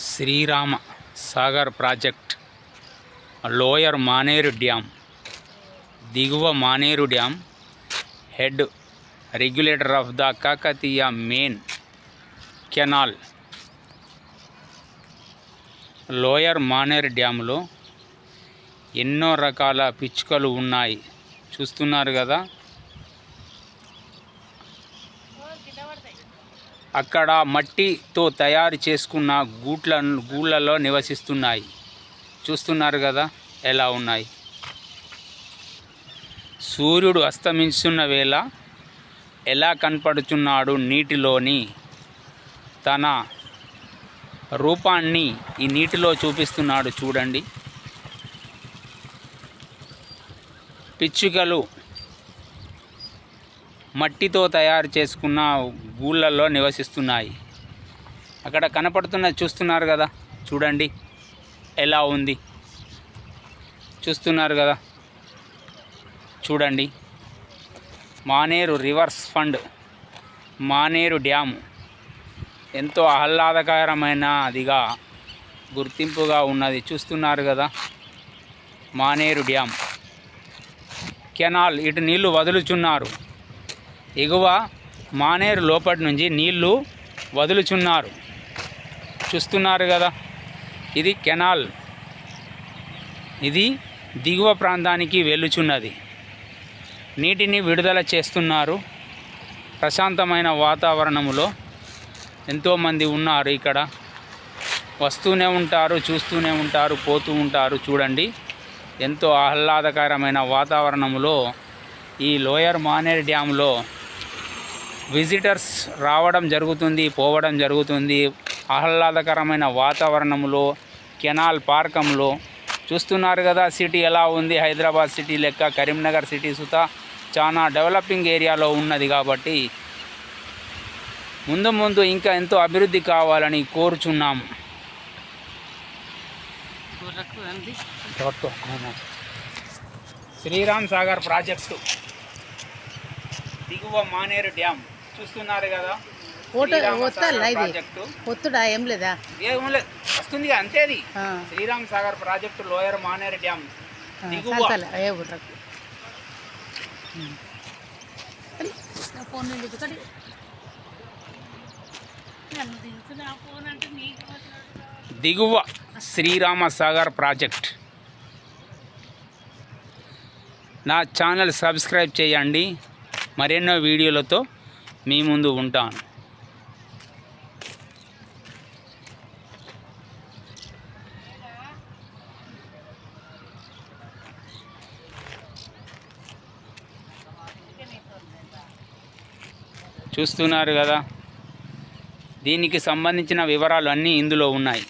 Sriram Sagar project lower Maneru dam దిగువ Maneru dam head regulator of the Kakatiya main canal. Lower Maneru డ్యాములో ఎన్నో రకాల పిచ్చుకలు ఉన్నాయి. చూస్తున్నారు కదా? అక్కడ మట్టితో తయారు చేసుకున్న గూట్ల గూళ్ళలో నివసిస్తున్నాయి. చూస్తున్నారు కదా ఎలా ఉన్నాయి. సూర్యుడు అస్తమించున్న వేళ ఎలా కనపడుచున్నాడు నీటిలోని తన రూపాన్ని ఈ నీటిలో చూపిస్తున్నాడు చూడండి. పిచ్చుకలు మట్టితో తయారు చేసుకున్న గూళ్ళల్లో నివసిస్తున్నాయి. అక్కడ కనపడుతున్న చూస్తున్నారు కదా? చూడండి. ఎలా ఉంది? చూస్తున్నారు కదా? చూడండి. Maneru riverfront Maneru dam. ఎంతో ఆహ్లాదకరమైన అదిగా గుర్తింపుగా ఉన్నది. చూస్తున్నారు కదా? మానేరు డ్యామ్. కెనాల్ ఇటు నీళ్ళు వదులుచున్నారు. ఎగువ మానేరు లోపటి నుంచి నీళ్ళు వదులుచున్నారు. చూస్తున్నారు కదా ఇది కెనాల్. ఇది దిగువ ప్రాంతానికి వెళ్ళుచున్నది. నీటిని విడుదల చేస్తున్నారు. ప్రశాంతమైన వాతావరణములో ఎంతోమంది ఉన్నారు ఇక్కడ. వస్తూనే ఉంటారు చూస్తూనే ఉంటారు పోతూ ఉంటారు. చూడండి ఎంతో ఆహ్లాదకరమైన వాతావరణములో ఈ లోయర్ మానేర్ డ్యాంలో విజిటర్స్ రావడం జరుగుతుంది పోవడం జరుగుతుంది. ఆహ్లాదకరమైన వాతావరణంలో కెనాల్ పార్కంలో చూస్తున్నారు కదా సిటీ ఎలా ఉంది? హైదరాబాద్ సిటీ లెక్క కరీంనగర్ సిటీ సుత చాలా డెవలపింగ్ ఏరియాలో ఉన్నది కాబట్టి ముందు ముందు ఇంకా ఎంతో అభివృద్ధి కావాలని కోరుచున్నాము. శ్రీరామ్ సాగర్ ప్రాజెక్టు దిగువ మానేరు డ్యామ్. చూస్తున్నారు కదా. ప్రాజెక్టు. ఒత్తుడా ఏం లేదా? ఏం లేదు వస్తుంది అంతే అది. ఆ, Sriram Sagar project lower Maneru dam. దిగువ శ్రీరామ సాగర్ ప్రాజెక్ట్. నా ఛానల్ సబ్స్క్రైబ్ చేయండి. మరెన్నో వీడియోలతో మీ ముందు ఉంటాను. చూస్తున్నారు కదా? దీనికి సంబంధించిన వివరాలు అన్నీ ఇందులో ఉన్నాయి.